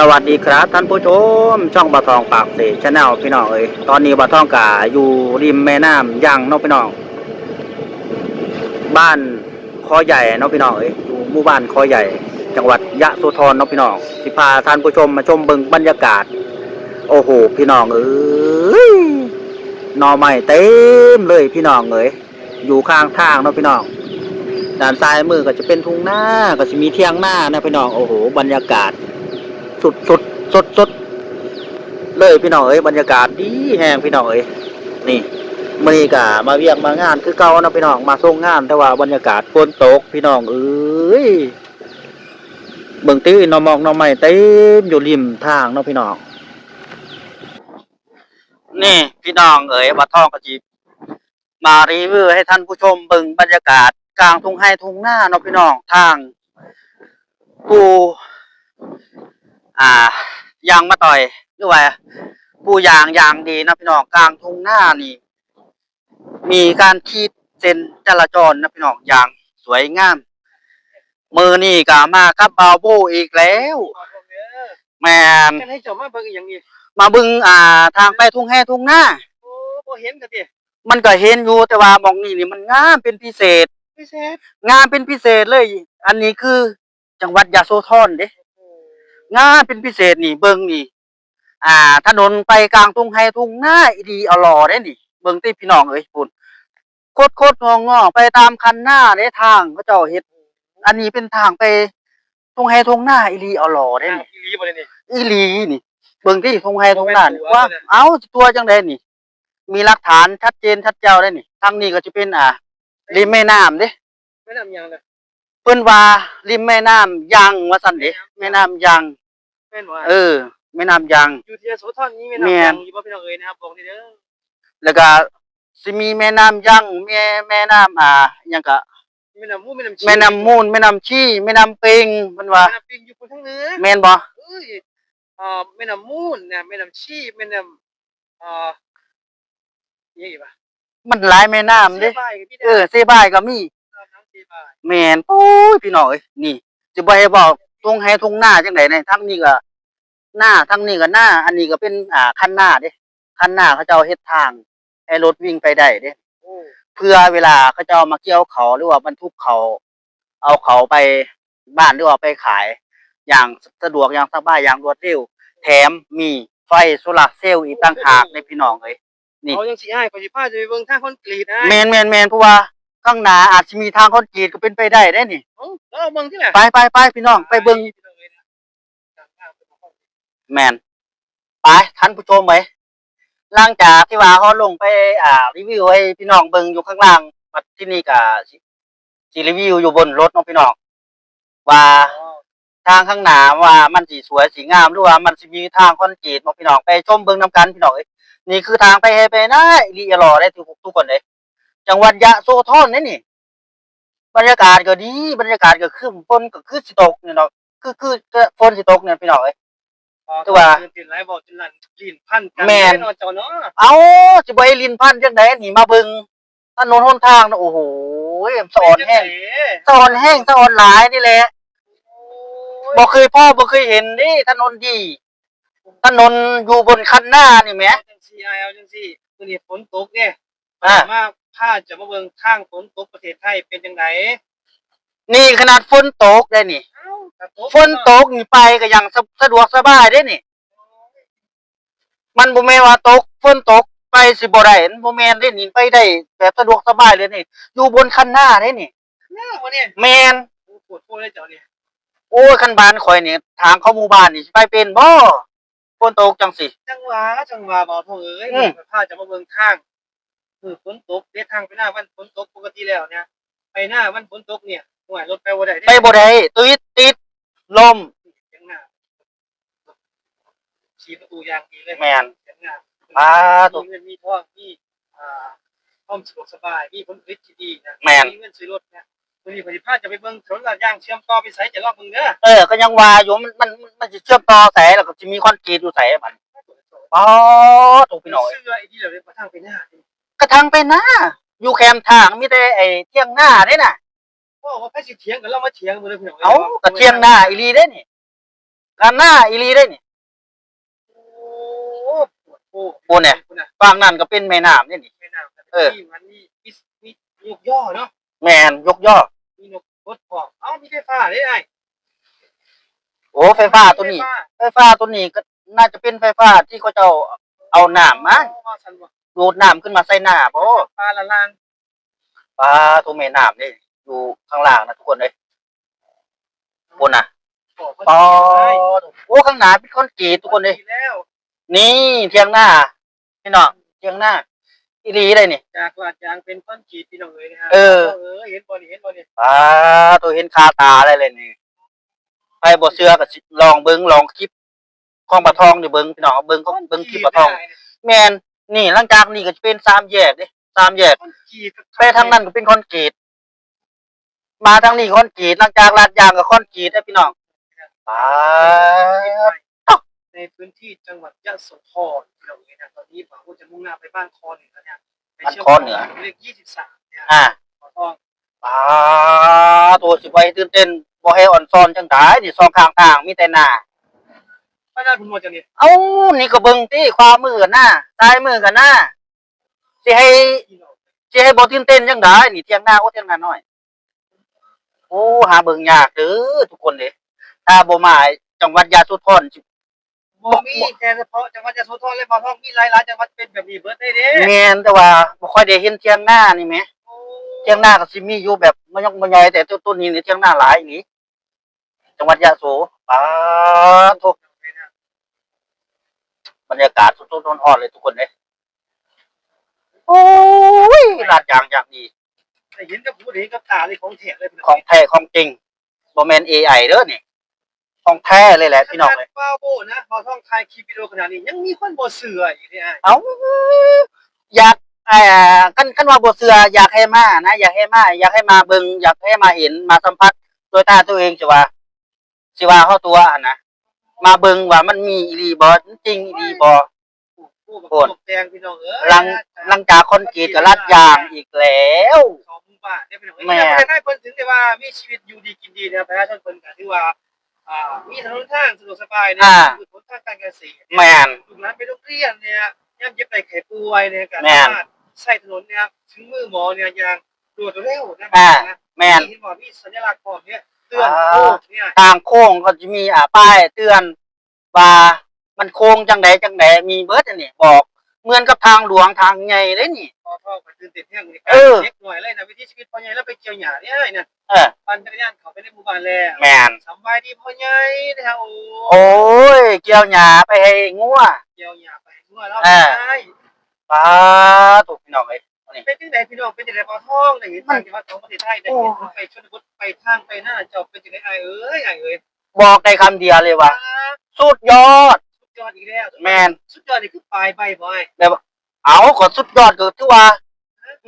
สวัสดีครับท่านผู้ชม ช่องบะทองปากเสชแนลพี่น้องเอ้ยตอนนี้บะทองกาอยู่ริมแม่น้ำยังนาะพี่น้อง บ้านคอใหญ่นาะพี่น้องเอ้ยอยู่หมู่บ้านคอใหญ่ จังหวัดยะโสธรนาะพี่น้องสิพาท่านผู้ชมมาชมเบิงบรรยากาศ โอ้โหพี่น้องเอ้ยน่อไม้เต็มเลยพี่น้องเอ้ยอยู่ข้างทางนาะพี่น้องด้านซ้ายมือก็จะเป็นทุ่งนาก็จะมีเที่ยงหน้านะพี่น้องโอ้โห บรรยากาศ สุดสุดสดสดเลยพี่น้องเอ้ยบรรยากาศดีแห้งพี่น้องเอ้ยนี่มื่อนี้ก็มาเวียงมางานคือเก่านะพี่น้องมาส่งงาน แต่ว่าบรรยากาศฝนตกพี่น้องเอ้ยเบิ่งตื้อหนอมองหนอไม้เต็มอยู่ริมทางเนาะพี่น้องนี่ พี่น้องเอ๋ยวัดทองกระจีมารีวิวให้ท่านผู้ชมเบิ่งบรรยากาศกลางทุ่งไร่ทุ่งนาเนาะพี่น้องทางผู้ อ่ายางมาต่อยหรือว่าปูยางยางดีนะพี่น้องกลางทุ่งหน้านี่ มีการขีดเส้นจราจรนะพี่น้องอย่างสวยงาม มือนี่ก็มากับบาวโบอีกแล้ว แมนกันให้เจบมาเบิ่งอีหยังอีกมาบึงอ่าทางไปทุ่งแห่ทุ่งหน้าโอ้บ่เห็นกันติมันก็เห็นอยู่แต่ว่าหมองนี่นี่มันงามเป็นพิเศษพี่เซฟงามเป็นพิเศษเลย อันนี้คือจังหวัดยะโสธรเด้ งานเป็นพิเศษนี่เบิ่งนี่ อ่า ถนนไปกลางทุ่งไฮทุ่งหน้าอีดีเอาหล่อได้นี่ เบิ่งที่พี่น้องเอ้ยปุ่นโคดโคดงองอไปตามคันหน้าได้ทางเขาเจ้าเฮ็ดอันนี้เป็นทางไปทุ่งไฮทุ่งหน้าอีดีเอาหล่อได้ได้นี่อีหลีบ่ได้นี่อีหลีนี่ เบิ่งที่ทุ่งไฮทุ่งหน้านี่บ่แม่นตัวว่าเนี่ยเอ้าตัวจังไดนี่ มีหลักฐานชัดเจนชัดเจ้าได้นี่ทางนี้ก็จะเป็นอ่าริมแม่น้ำเด้ไม่นำหยังเลยเพิ่นว่าริมแม่น้ำยังว่าซั่นเด้แม่น้ำยัง แม่นว่าเออแม่น้ำยังอยู่ที่โสธรนี้แม่นำแม่หยันงอยู่บ่พี่น้องเอ้ยนะครับบอกนี่เด้อแล้วก็สิมีแม่น้ำยังแม่แม่น้ำอ่าหยังก็แม่น้ำมูแม่น้ำชีแม่น้ำมูลแม่น้ำชี่แม่น้ำเปิงมันว่าแม่น้ำปิงอยู่คนทางเหนือแม่นบ่เอ้ยอ่าแม่น้ำมูลเนี่ยแม่น้ำชีแม่น้ำอ่าอีหยังอีกบ่มันหลายแม่น้ำเด้เสียบายกับพี่เออเซบายก็มีน้ำเสียบายแม่นโอ้ยพี่น้องเอ้ยนี่สิบ่ให้บอก ตรงให้ตรงหน้าจังได๋ในทั้งนี้ก็หน้าทั้งนี้ก็หน้า อันนี้ก็เป็นอ่าคันหน้าเด้คันหน้าเขาเจ้าเฮ็ดทางให้รถวิ่งไปได้เด้โอ้เพื่อเวลาเขาเจ้ามาเกี่ยวเขาหรือว่าบรรทุกเขา เอาเขาไปบ้านหรือว่าไปขาย อย่างสะดวกอย่างสบายอย่างรวดเร็ว แถมมีไฟโซลาร์เซลล์อีกต่างหากในพี่น้องเอ้ยนี่เขายังสิให้เขาสิพาจะไปเบิ่งทางคอนกรีตให้แมนแมนแมนเพราะว่า ข้างหน้าอาจจะมีทางคอนกรีตก็เป็นไปได้ได้นี่ เอ้าแล้วเอาเบิ่งที่ไหนไปไปไปพี่น้องไปเบิ่งพี่น้องเอ้ยนะทางทางไปเบิ่งแมนไปท่านผู้ชมไปหลังจากที่ว่าเขาลงไปอ่ารีวิวให้พี่น้องเบิ่งอยู่ข้างล่างบัดที่นี่ก็สิสิรีวิวอยู่บนรถเนาะพี่น้องว่าอ๋อทางข้างหน้าว่ามันสีสวยสีงามหรือว่ามันสิมีทางคอนกรีตมาพี่น้องไปชมเบิ่งนํกันพี่น้องเอ้ยนี่คือทางไปให้ไปนะลีอรอได้ทุกทุกคนเลย จังหวัดยะโสธรนี่นี่ บรรยากาศก็ดี บรรยากาศก็คือฝนก็คือสิตกเนี่ยเนาะคือคือคือฝนสิตกเนี่ยพี่น้องเอ้ย ตัวตื่นตื่นไลฟ์บอกจนลั่นลิ้นพันกันแม่น นอนเจ้าเนาะเอ้าสิบ่ให้ลินพันจังไดนี่มาเบิ่งถนนหนทางนะโอ้โหสอนแห้งสอนแห้งสอนหลายนี่แหละบ่เคยพ่อบ่เคยเห็นนี่ถนนดีถนนอยู่บนคันหน้านี่แหม จังซี่เอาจังซี่มื้อนี้ฝนตกเด้อ่า มา พาจะมาเบิ่งทางฝนตกประเทศไทยเป็นจังไดนี่ขนาดฝนตกได้นี่เอ้าถ้าตกฝนตกนี่ไปก็ยังสะสะดวกสบายได้นี่ มันบ่แม่นว่าตกฝนตกไปสิบ่ได้มันบ่แม่นเด้นี่ไปได้แบบสะดวกสบายเลยนี่ อยู่บนคันหน้าเด้นี่แม่วันนี้แม่นปวดโพเลยเจ้านี่โอ้ยคันบ้านข่อยนี่ทางเข้าหมู่บ้านนี่สิไปเป็นบ่ฝนตกจังสิ จังหวะจังหวะบ่าวทองเอ้ยอืมพาจะมาเบิ่งทาง คือฝนตกเด้ทางไปหน้าวันฝนตกปกติแล้วเนี่ยไปหน้าวันฝนตกเนี่ยห่วยรถไปบ่ได้เด้ไปบ่ได้ติดติดลมจังหน้าสีประตูยางดีเลยแม่นจังหน้าปาตุมีเงินมีทองมีอ่าความสะดวกสบายมีผลผลิตที่ดีนะแม่น มีเงินซื้อรถนะวันนี้ผลิตภัณฑ์จะไปเบิ่งถนนลาดยางเชื่อมต่อไปไสจะลอกมึงเด้อเออ ก็ยังว่าอยู่มันมันมันสิเชื่อมต่อสายแล้วก็สิมีคอนกรีตอยู่สายมันอ๋อถูกพี่น้อยซื้อไอ้ที่เราเรียกว่าทางไปหน้านี่ กระทางไปหน้า อยู่แคมทางมีแต่ไอ้เที่ยงหน้าเด้น่ะโอ้ว่าไปสิเถียงกันเรามาเถียงมือเลยพี่น้องเอ้าก็เที่ยงหน้าอีหลีเด้นี่กันหน้าอีหลีได้นี่โอ้ปวดโอ้โอ้เนี่ยคุณน่ะฝั่งนั้นก็เป็นแม่น้ำนี่นี่ไม่น่าแต่เออ ที่มันมีมีมีนกย่อเนาะแม่นยกย่อมีนกรถพอกเอ้ามีไฟฟ้าได้ไงโอ้ไฟฟ้าตัวนี้ ไฟฟ้าตัวนี้ก็น่าจะเป็นไฟฟ้าที่เขาเจ้าเอาน้ำมา มาสันว่าดูดน้ำขึ้นมาใส่หน้าบ่ปลาละลานปลาตัวแม่น้ำนี่อยู่ข้างล่างนะทุกคนเลยบนน่ะบอกว่าปอได้โอ้ข้างหน้าเป็นคอนกรีตทุกคนเลยดีแล้วนี่เทียงหน้าพี่น้องเทียงหน้าอีหลีเลยนี่จากลาดยางเป็นก้อนขีดพี่น้องเอ้ยนะฮะเออเออเห็นบ่นี่เห็นบ่นี่ปลาตัวเห็นคาตาอะไรเลยนี่ไปบ่เชื่อก็สิลองเบิ่งลองคลิปของปลาทองนี่เบิ่งพี่น้องเบิ่งก็เบิ่งคลิปปลาทอง แมน นี่หลังจากนี้ก็จะเป็นสามแยกเด้สามแยกก้อนขีดไปทางนั้นก็เป็นคอนกรีต มาทางนี้คอนกรีตหลังจากลาดยางก็คอนกรีตได้อพี่น้องปาดในพื้นที่จังหวัดยะโสธรพี่น้องเอ้ยนะตอนนี้บ่าวจะมุ่งหน้าไปบ้านคอเหนือเนี่ยไปชื่มต่เลข23เนี่ยอ่าขอทองปาดตัวสิไว้ตื่นเต้นบ่ให้อ่อนซ้อนจังได๋นี่สองข้างทางมีแต่หน้า พระนาคุณหมดจังนี่เอ้านี่ก็เบิ่งติขวามือกันหน้าซ้ายมือกันหน้าสิให้พี่น้องสิให้บ่ตื่นเต้นจังได๋นี่เที่ยงหน้าโอ้เที่ยงหน้าน้อย โอ้หาเบิ่งยากเด้อทุกคนเด้ถ้าบ่มาจังหวัดยะโสธรสิบ่มีแต่เฉพาะจังหวัดยะโสธรและบ่าวทองมีหลายๆจังหวัดเป็นแบบนี้เบิดได้เด้แม่นแต่ว่าบ่ค่อยได้เห็นเที่ยงหน้านี่แหมโอ้เที่ยงหน้าก็สิมีอยู่แบบมะยงมะยอยแต่ตัวต้นนี้นี่เที่ยงหน้าหลายนี่จังหวัดยะโสปาโท บรรยากาศสดๆร้อนๆเลยทุกคนเด้โอ้ยลาดยางอย่างดีได้เห็นกับผู้เห็นกับตาเลยของแท้เลยพี่น้ของแท้ของจริงบ่แม่น AI เด้อนี่ของแท้เลยแหละพี่น้องขเลนายดป้าโบนะบ่าวทองถ่ายคลิปวิดีโอขนาดนี้ยังมีคนบ่เชื่ออีกเด้อ้ายเอ้าอยากเอ่อกันกันว่าบ่เชื่ออยากให้มานะอยากให้มาอยากให้มาเบิ่งอยากให้มาเห็นมาสัมผัสด้วยตาตัวเองสิว่าสิว่าเฮาตัวอันนะ มาเบิ่งว่ามันมีอีหลีบ่จริงอีหลีบ่ผู้กับโอ้ผู้แดงพี่น้องเอ้ยหลังหลังจากคอนกรีตก็ลาดยางอีกแล้วของหมู่บ้านเนี่ยพี่น้องเอ้ยแม่ แต่ได้เพิ่นถึงได้ว่ามีชีวิตอยู่ดีกินดีนะประชาชนเพิ่นก็ถือว่าอ่ามีถนนทางสะดวกสบายเนี่ยคือผลทางการเกษตร แม่น ลูกหลานไปโรงเรียนเนี่ยย่ำเย็บไปไข้ป่วยเนี่ยก็แม่สานมารถใช้ถนนเนี่ยถึงมือหมอเนี่ยอย่างรวดเร็วนะอ่านะแม่นเห็นบ่มีสัญลักษณ์พร้อมเนี่ย เตือนอ่าโอ้เนี่ย ทางโค้งก็จะมีอ่าป้ายเตือนว่ามันโค้งจังใดจังใดมีเบิดอันนี้บอกเหมือนกับทางหลวงทางใหญ่เลยนี่ พอท่อไปตื่นเต้นแห้งเลยเออเด็กหน่อยเลยนะวิถีชีวิตพ่อใหญ่แล้วไปเกี่ยวหญ้าเนี่ยไอ้เนี่ยเออปั่นจักรยานเขาไปในหมู่บ้านแล้วแม่นสำบายดีพ่อใหญ่นะครับโอ้โอ้ยเกี่ยวหญ้าไปให้งัว เกี่ยวหญ้าไปทั่วเราเออได้ป้าถูกพี่น้องเอ้ย เป็นจังไดพี่น้องเป็นจังไดพอท่องได้เห็นทางจังหวัดของประเทศไทยได้เห็นไปชนบทไปทางไปหน้าเจ้าเป็นจังไดอ้ายเอ้ยอ้ายเอ้ยบอกได้คำเดียวเลยว่า สุดยอด สุดยอดอีกแล้วแม่นสุดยอดนี่คือปลายใบบ่อ้ายเอาก็สุดยอดก็ถือว่า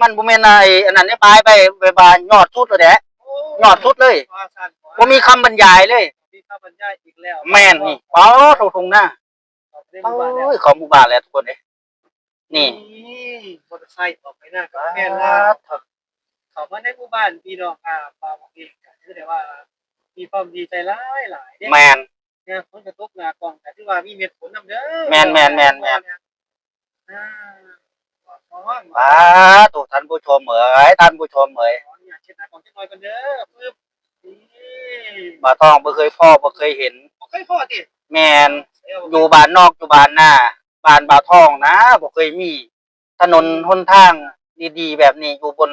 มันบ่แม่นไอ้อันนั้นได้ปลายไปไปบานยอดสุดเลยแหละโอ้ยอดสุดเลยว่าซั่นบ่มีคำบรรยายเลยมีข้าบรรยายอีกแล้ว แม่นนี่เป้าถูกทงหน้าเอาไปในหมู่บ้านแล้วโอ้ยของหมู่บ้านแล้วทุกคนเอ้ยนี่ มอเตอร์ไซค์ออกไปหน้ากับแม่นลาเขามาในหมู่บ้านพี่น้องอ่าปาบอกเองก็คือได้ว่า มีความดีใจหลายหลายเนี่ยแมนเนี่ยฝนกระตกหน้ากล้องแต่ที่ว่ามีเม็ดฝนนำเด้อแม่นแม่นแม่นแม่นอ่าขอขอป้าถูกท่านผู้ชมเอ๋ยท่านผู้ชมเอ๋ยขออนุญาตเช็ดหน้ากล้องจักหน่อยก่อนเด้อปึ๊บนี่บ่าทองบ่เคยพ่อบ่เคยเห็นบ่เคยพอติแมนอยู่บ้านนอกอยู่บ้านหน้าบ้านบ่าวทองนะบ่เคยมี ถนนหนทางดีๆ แบบนี้อยู่บน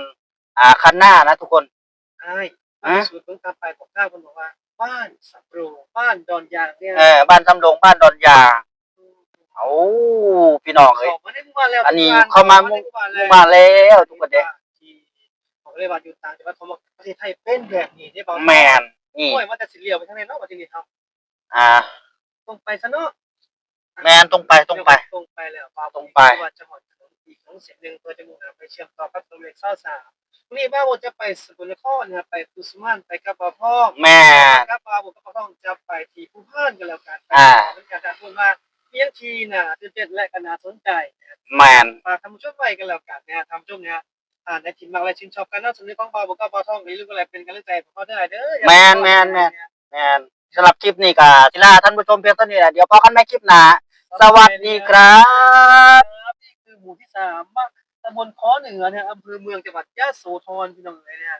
อ่าคันหน้านะทุกคน ใช่ฮะสูตรเพิ่งตามไปของข้าวคนบอกว่า บ้านสับโรบ้านดอนยางเนี่ยเออบ้านตำลงบ้านดอนยางเอาพี่น้องเอ้ยเขามาได้หมู่บ้านแล้วอันนี้ทุกบ้เข้ามาหได้มู่หบ้านหแล้วมู่บ้านแล้วทุกคนเด้ที่บอกเลยว่าอยู่ต่างจังหวัดของประเทศไทยเป็นแบบนี้ได้บ่แมนนี่โอ้ยว่าแต่สิเลียวไปทางไหนเนาะว่าที่นี่ครับอ่า ตรงไปซะเนาะแมนตรงไปตรงไป ตรงไปแล้วป่าตรงไป ว่าจังหวัดถนน อีกถนนเส้นหนึงเพื่อจะมุ่งหน้าไปเชื่อมต่อกับถนนเลข23วันนี้บ้าบ่จะไปสกลนครนะครับไปกุสุมานไปกับบ่าวทองแม่ครับบ้าบ่กับบ่าวทองจะไปที่ภูพานกันแล้วกันไปอ่า เป็นการการพูดว่าเมียงทีน่ะตื่นเต้นและก็น่าสนใจนะครับแมนฝากท่านผู้ชมไว้กันแล้วกันนะฮะท่านผู้ชมเนี่ยอ่าในทีมมักและชื่นชอบการนำเสนอของบ่าวบ่กับบ่าวทองหรืออะไรเป็นกำลังใจของเขาได้เด้ออย่าแม่นแม่นแม่นแมนสำหรับคลิปนี้ก็สิลาท่านผู้ชมเพียงเท่านี้แหละเดี๋ยวพอกันใหม่คลิปหน้าสวัสดีครับครับนี่คือห มู่ที่สามบ้านตำบลค้อเหนือเนี่ยอำเภอเมืองจังหวัดยะโสธรพี่น้องเลยเนี่ย